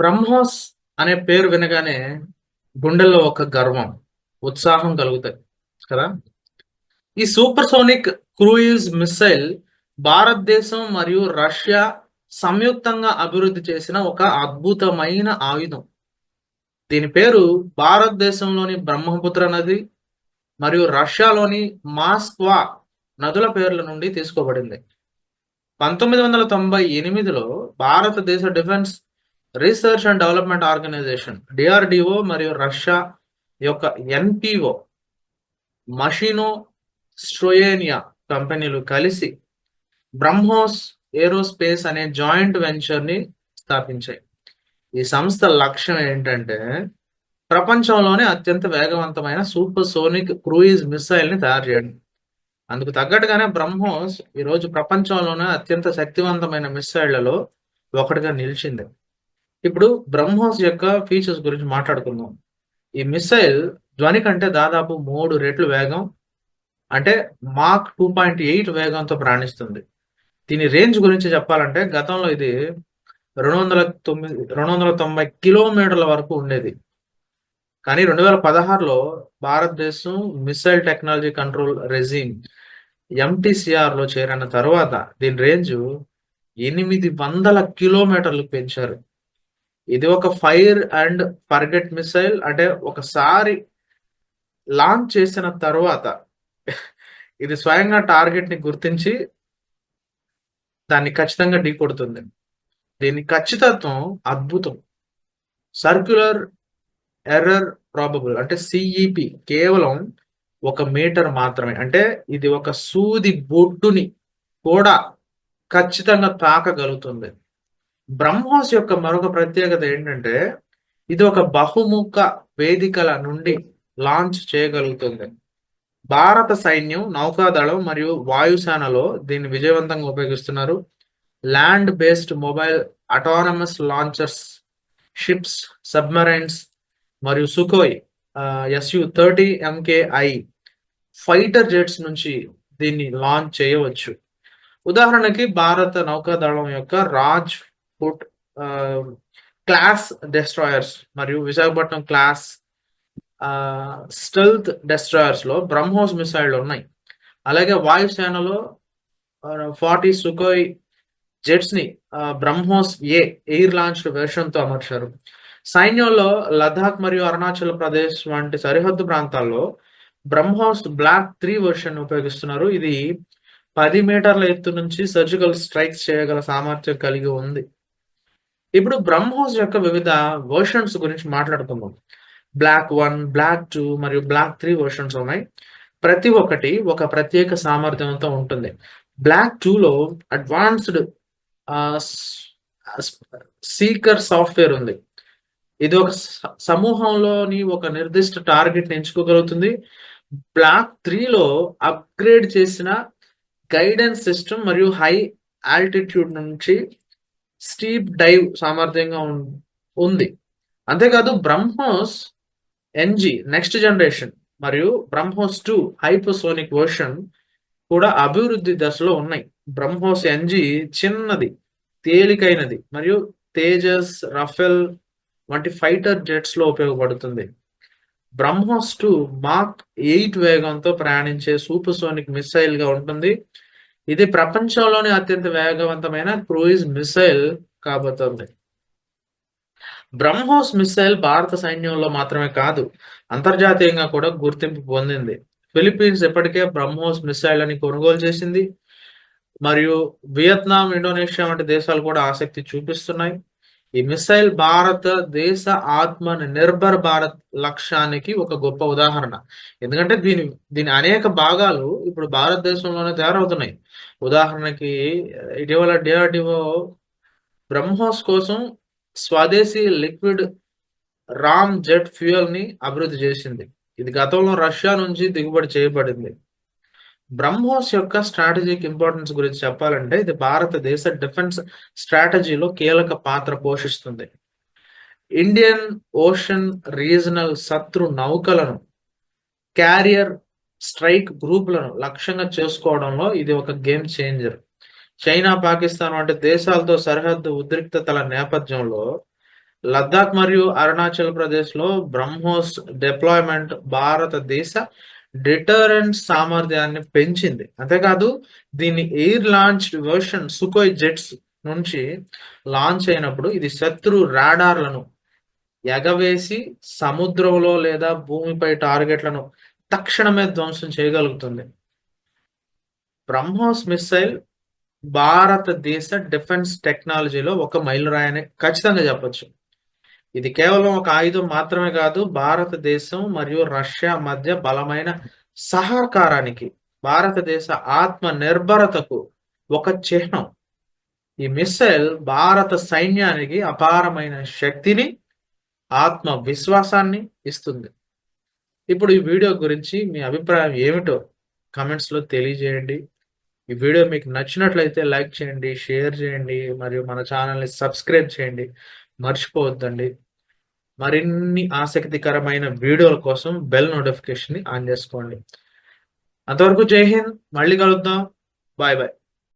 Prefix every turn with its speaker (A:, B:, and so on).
A: బ్రహ్మోస్ అనే పేరు వినగానే గుండెల్లో ఒక గర్వం ఉత్సాహం కలుగుతాయి కదా? ఈ సూపర్ సోనిక్ క్రూయిజ్ మిస్సైల్ భారతదేశం మరియు రష్యా సంయుక్తంగా అభివృద్ధి చేసిన ఒక అద్భుతమైన ఆయుధం. దీని పేరు భారతదేశంలోని బ్రహ్మపుత్ర నది మరియు రష్యాలోని మాస్క్వా నదుల పేర్ల నుండి తీసుకోబడింది. పంతొమ్మిది వందల తొంభై ఎనిమిదిలో భారతదేశ defence research and development organisation DRDO మరియు రష్యా యొక్క ఎన్పిఓ మషినో స్ట్రోయేనియా కంపెనీలు కలిసి బ్రహ్మోస్ ఏరోస్పేస్ అనే జాయింట్ వెంచర్ని స్థాపించాయి. ఈ సంస్థ లక్ష్యం ఏంటంటే ప్రపంచంలోనే అత్యంత వేగవంతమైన సూపర్ సోనిక్ క్రూయిజ్ మిసైల్ని తయారు చేయడం. అందుకు తగ్గట్టుగానే బ్రహ్మోస్ ఈ రోజు ప్రపంచంలోనే అత్యంత శక్తివంతమైన మిసైళ్ళలో ఒకటిగా నిలిచింది. ఇప్పుడు బ్రహ్మోస్ యొక్క ఫీచర్స్ గురించి మాట్లాడుకుందాం. ఈ మిసైల్ ధ్వని కంటే దాదాపు మూడు రెట్లు వేగం అంటే మాక్ టూ పాయింట్ ఎయిట్ వేగంతో ప్రయాణిస్తుంది. దీని రేంజ్ గురించి చెప్పాలంటే గతంలో ఇది రెండు వందల తొమ్మిది రెండు వందల తొంభై కిలోమీటర్ల వరకు ఉండేది. కానీ రెండు వేల పదహారులో భారతదేశం మిసైల్ టెక్నాలజీ కంట్రోల్ రెజీమ్ ఎంటీసీఆర్లో చేరిన తర్వాత దీని రేంజ్ ఎనిమిది వందల కిలోమీటర్లకు పెంచారు. ఇది ఒక ఫైర్ అండ్ ఫర్గెట్ మిసైల్ అంటే ఒకసారి లాంచ్ చేసిన తర్వాత ఇది స్వయంగా టార్గెట్ని గుర్తించి దాన్ని ఖచ్చితంగా ఢీ కొడుతుంది దీని ఖచ్చితత్వం అద్భుతం. సర్క్యులర్ ఎర్రర్ ప్రాబబుల్ అంటే సిఈపి కేవలం ఒక మీటర్ మాత్రమే. అంటే ఇది ఒక సూది బొడ్డుని కూడా ఖచ్చితంగా తాకగలుగుతుంది. బ్రహ్మోస్ యొక్క మరొక ప్రత్యేకత ఏంటంటే ఇది ఒక బహుముఖ వేదికల నుండి లాంచ్ చేయగలుగుతుంది. భారత సైన్యం నౌకాదళం మరియు వాయుసేనలో దీన్ని విజయవంతంగా ఉపయోగిస్తున్నారు. Land based mobile autonomous launchers ships submarines మరియు Sukhoi SU thirty MKI fighter jets నుంచి దీన్ని లాంచ్ చేయవచ్చు. ఉదాహరణకి భారత నౌకాదళం యొక్క రాజ్ ఫుట్ క్లాస్ డెస్ట్రాయర్స్ మరియు విశాఖపట్నం క్లాస్ స్టెల్త్ డెస్ట్రాయర్స్లో బ్రహ్మోస్ మిసైల్ ఉన్నాయి. అలాగే వాయుసేనలో ఫార్టీ సుకోయ్ జెట్స్ని బ్రహ్మోస్ ఏ ఎయిర్ లాంచ్ వెర్షన్తో అమర్చారు. సైన్యంలో లదాఖ్ మరియు అరుణాచల్ ప్రదేశ్ వంటి సరిహద్దు ప్రాంతాల్లో బ్రహ్మోస్ బ్లాక్ త్రీ వర్షన్ ఉపయోగిస్తున్నారు. ఇది పది మీటర్ల ఎత్తు నుంచి సర్జికల్ స్ట్రైక్స్ చేయగల సామర్థ్యం కలిగి ఉంది. ఇప్పుడు బ్రహ్మోస్ యొక్క వివిధ వర్షన్స్ గురించి మాట్లాడుకుందాం. బ్లాక్ వన్ బ్లాక్ టూ మరియు బ్లాక్ త్రీ వర్షన్స్ ఉన్నాయి. ప్రతి ఒక్కటి ఒక ప్రత్యేక సామర్థ్యంతో ఉంటుంది. బ్లాక్ టూలో అడ్వాన్స్డ్ సీకర్ సాఫ్ట్వేర్ ఉంది. ఇది ఒక సమూహంలోని ఒక నిర్దిష్ట టార్గెట్ ఎంచుకోగలుగుతుంది. బ్లాక్ త్రీలో అప్గ్రేడ్ చేసిన గైడెన్స్ సిస్టమ్ మరియు హై ఆల్టిట్యూడ్ నుంచి స్టీప్ డైవ్ సామర్థ్యంగా ఉంది. అంతేకాదు బ్రహ్మోస్ ఎన్జి నెక్స్ట్ జనరేషన్ మరియు బ్రహ్మోస్ టూ హైపోసోనిక్ వర్షన్ కూడా అభివృద్ధి దశలో ఉన్నాయి. బ్రహ్మోస్ ఎన్జి చిన్నది తేలికైనది మరియు తేజస్ రఫెల్ వంటి ఫైటర్ జెట్స్లో ఉపయోగపడుతుంది. బ్రహ్మోస్ టూ మాక్ ఎయిట్ వేగంతో ప్రయాణించే సూపర్సోనిక్ మిసైల్గా ఉంటుంది. ఇది ప్రపంచంలోనే అత్యంత వేగవంతమైన క్రూయిజ్ మిసైల్ కాబోతోంది. బ్రహ్మోస్ మిసైల్ భారత సైన్యంలో మాత్రమే కాదు అంతర్జాతీయంగా కూడా గుర్తింపు పొందింది. ఫిలిప్పీన్స్ ఇప్పటికే బ్రహ్మోస్ మిసైల్ అని కొనుగోలు చేసింది మరియు వియత్నాం ఇండోనేషియా వంటి దేశాలు కూడా ఆసక్తి చూపిస్తున్నాయి. ఈ మిసైల్ భారతదేశ ఆత్మ నిర్భర్ భారత్ లక్ష్యానికి ఒక గొప్ప ఉదాహరణ. ఎందుకంటే దీని దీని అనేక భాగాలు ఇప్పుడు భారతదేశంలోనే తయారవుతున్నాయి. ఉదాహరణకి ఇటీవల డిఆర్డిఓ బ్రహ్మోస్ కోసం స్వదేశీ లిక్విడ్ రామ్ జెట్ ఫ్యూయల్ని అభివృద్ధి చేసింది. ఇది గతంలో రష్యా నుంచి దిగుబడి చేయబడింది. బ్రహ్మోస్ యొక్క స్ట్రాటజిక్ ఇంపార్టెన్స్ గురించి చెప్పాలంటే ఇది భారతదేశ డిఫెన్స్ స్ట్రాటజీలో కీలక పాత్ర పోషిస్తుంది. ఇండియన్ ఓషన్ రీజనల్ శత్రు నౌకలను క్యారియర్ స్ట్రైక్ గ్రూపులను లక్ష్యంగా చేసుకోవడంలో ఇది ఒక గేమ్ చేంజర్ చైనా పాకిస్తాన్ వంటి దేశాలతో సరిహద్దు ఉద్రిక్తతల నేపథ్యంలో లద్దాఖ్ మరియు అరుణాచల్ ప్రదేశ్లో బ్రహ్మోస్ డిప్లాయ్మెంట్ భారతదేశ డిటరెంట్ సామర్థ్యాన్ని పెంచింది. అంతేకాదు దీన్ని air launch version Sukhoi jets నుంచి లాంచ్ అయినప్పుడు ఇది శత్రు రాడార్లను ఎగవేసి సముద్రంలో లేదా భూమిపై టార్గెట్లను తక్షణమే ధ్వంసం చేయగలుగుతుంది. బ్రహ్మోస్ మిస్సైల్ భారతదేశ డిఫెన్స్ టెక్నాలజీలో ఒక మైలురాయని ఖచ్చితంగా చెప్పొచ్చు. ఇది కేవలం ఒక ఆయుధం మాత్రమే కాదు భారతదేశం మరియు రష్యా మధ్య బలమైన సహకారానికి భారతదేశ ఆత్మ నిర్భరతకు ఒక చిహ్నం. ఈ మిస్సైల్ భారత సైన్యానికి అపారమైన శక్తిని ఆత్మ విశ్వాసాన్ని ఇస్తుంది. ఇప్పుడు ఈ వీడియో గురించి మీ అభిప్రాయం ఏమిటో కమెంట్స్లో తెలియజేయండి. ఈ వీడియో మీకు నచ్చినట్లయితే లైక్ చేయండి షేర్ చేయండి మరియు మన ఛానల్ని సబ్స్క్రైబ్ చేయండి. మర్చిపోవద్దండి. మరిన్ని ఆసక్తికరమైన వీడియోల కోసం బెల్ నోటిఫికేషన్ని ఆన్ చేసుకోండి. అంతవరకు జై హింద్ మళ్ళీ కలుద్దాం. Bye bye